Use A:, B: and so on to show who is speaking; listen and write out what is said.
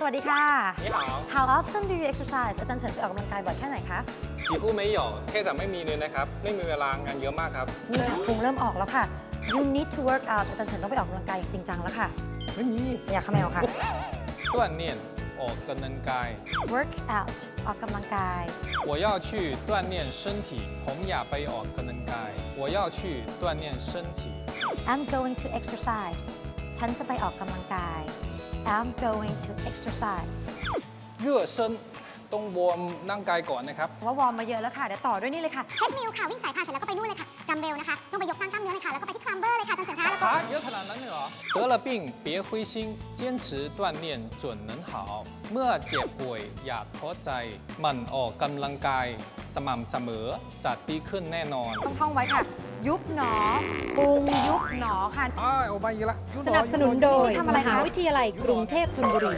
A: สวัสดีค่ะ
B: 你好
A: How often do you exercise อาจารย์เฉินไปออกกำลังกายบ่อยแค่ไหนคะ
B: 几乎没有แค่จะไม่มีเลยนะครับ ไม่มีเวลางานเยอะมากครับ
A: นี่ค่ะพุงเริ่มออกแล้วค่ะ You need to work out อาจารย์เฉินต้องไปออกกำลังกายอย่างจริงจังแล้วค่ะ
B: ไม่มี
A: อยากขมแมวค่ะ
B: 锻炼ออกกำลังกาย
A: work out ออกกำลังกาย
B: 我要去锻炼身体ผมอยากไปออกกำลังกาย我要去锻炼身体
A: I'm going to exercise ฉันจะไปออกกำลังกาย I'm going to exercise
B: 热身ต้องวอร์มร่างกายก่อนนะครับ
A: ว่าวอร์มมาเยอะแล้วค่ะ เดี๋ยวต่อด้วยนี่เลยค่ะ
C: เทรดมิลค่ะ วิ่งสายพานเสร็จแล้วก็ไปนู่นเลยค่ะดัมเบลนะคะลงไปยกสร้างกล้ามเนื้อเลยค่ะ แล้วก็ไปที่คลัมเบอร์เลยค่ะจนเสร็จคะแล้วก็
B: ฮะเยอะขนาดนั้นเลยเหรอ得了病别灰心坚持锻炼准能好เมื่อเจ็บป่วยอย่าท้อใจหมั่นออกกำลังกาย สม่ำเสมอจะดีขึ้นแน่นอน
A: ต้องท่องไว้ค่ะ ยุบหนอพุงยุบห นอค่ะ
B: อ้าวเอาไปอีกละ
D: สนับสนุนโดย
A: ทำอะไร
D: ม
A: คะ
D: หาวิทยาลัยกรุงเทพธนบุรี